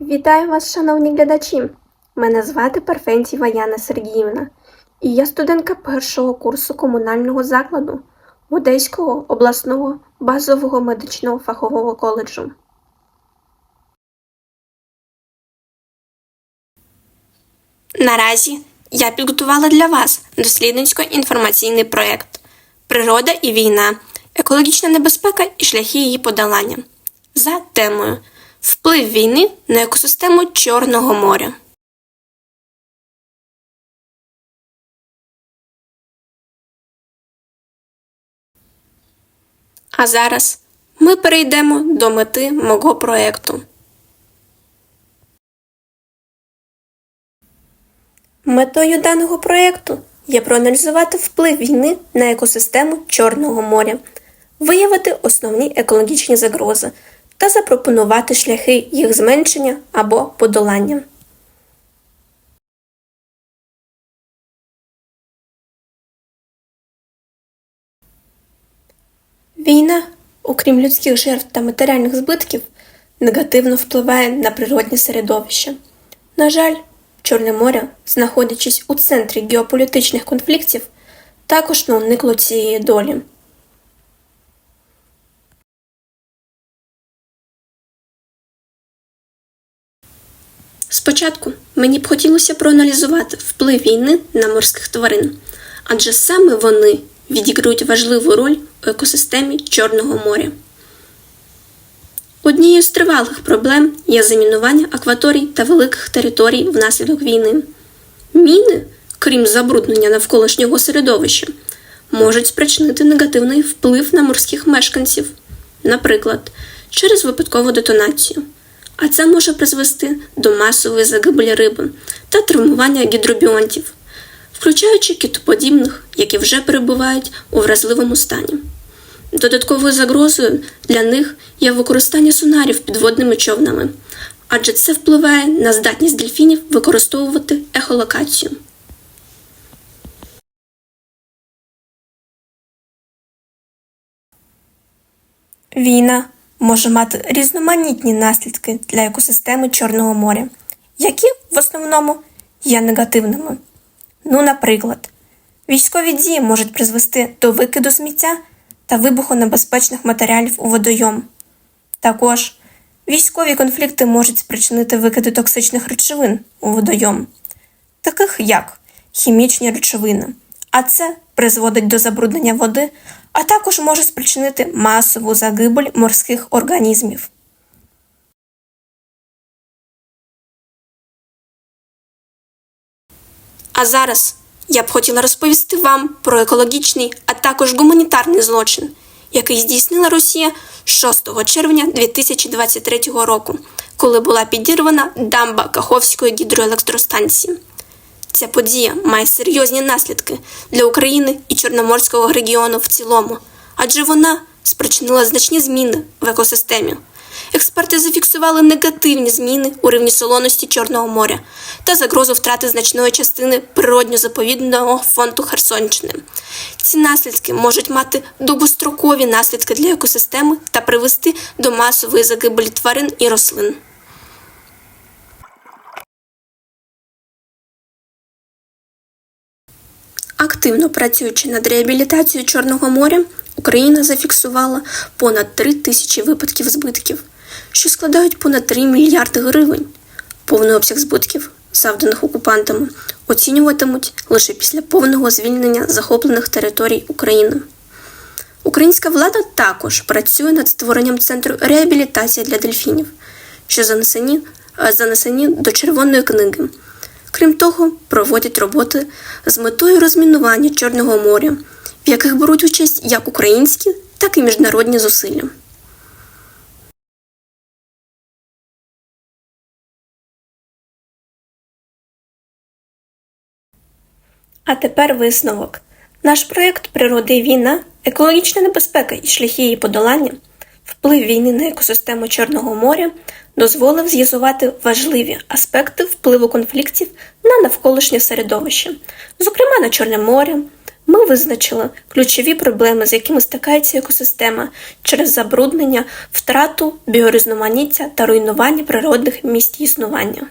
Вітаю вас, шановні глядачі! Мене звати Парфентіва Яна Сергіївна, і я студентка першого курсу комунального закладу Одеського обласного базового медичного фахового коледжу. Наразі я підготувала для вас дослідницько-інформаційний проєкт Природа і війна, екологічна небезпека і шляхи її подолання за темою Вплив війни на екосистему Чорного моря. А зараз ми перейдемо до мети мого проєкту. Метою даного проєкту є проаналізувати вплив війни на екосистему Чорного моря, виявити основні екологічні загрози та запропонувати шляхи їх зменшення або подолання. Війна, окрім людських жертв та матеріальних збитків, негативно впливає на природне середовище. На жаль, Чорне море, знаходячись у центрі геополітичних конфліктів, також не уникло цієї долі. Спочатку мені б хотілося проаналізувати вплив війни на морських тварин, адже саме вони відіграють важливу роль у екосистемі Чорного моря. Однією з тривалих проблем є замінування акваторій та великих територій внаслідок війни. Міни, крім забруднення навколишнього середовища, можуть спричинити негативний вплив на морських мешканців, наприклад, через випадкову детонацію а це може призвести до масової загибелі риби та травмування гідробіонтів, включаючи китоподібних, які вже перебувають у вразливому стані. Додатковою загрозою для них є використання сонарів підводними човнами, адже це впливає на здатність дельфінів використовувати ехолокацію. Війна може мати різноманітні наслідки для екосистеми Чорного моря, які в основному є негативними. Ну, наприклад, військові дії можуть призвести до викиду сміття та вибухонебезпечних матеріалів у водойом. Також військові конфлікти можуть спричинити викиди токсичних речовин у водойом, таких як хімічні речовини, а це призводить до забруднення води а також може спричинити масову загибель морських організмів. А зараз я б хотіла розповісти вам про екологічний, а також гуманітарний злочин, який здійснила Росія 6 червня 2023 року, коли була підірвана дамба Каховської гідроелектростанції. Ця подія має серйозні наслідки для України і Чорноморського регіону в цілому, адже вона спричинила значні зміни в екосистемі. Експерти зафіксували негативні зміни у рівні солоності Чорного моря та загрозу втрати значної частини природньо-заповідного фонду Херсонщини. Ці наслідки можуть мати довгострокові наслідки для екосистеми та привести до масової загибелі тварин і рослин. Активно працюючи над реабілітацією Чорного моря, Україна зафіксувала понад 3 тисячі випадків збитків, що складають понад 3 мільярди гривень. Повний обсяг збитків, завданих окупантами, оцінюватимуть лише після повного звільнення захоплених територій України. Українська влада також працює над створенням центру реабілітації для дельфінів, що занесені, занесені до Червоної книги. Крім того, проводять роботи з метою розмінування Чорного моря, в яких беруть участь як українські, так і міжнародні зусилля. А тепер висновок. Наш проєкт Природа і війна, екологічна небезпека і шляхи її подолання, вплив війни на екосистему Чорного моря дозволив з'ясувати важливі аспекти впливу конфліктів на навколишнє середовище, зокрема на Чорне море, Ми визначили ключові проблеми, з якими стикається екосистема через забруднення, втрату біорізноманіття та руйнування природних місць існування.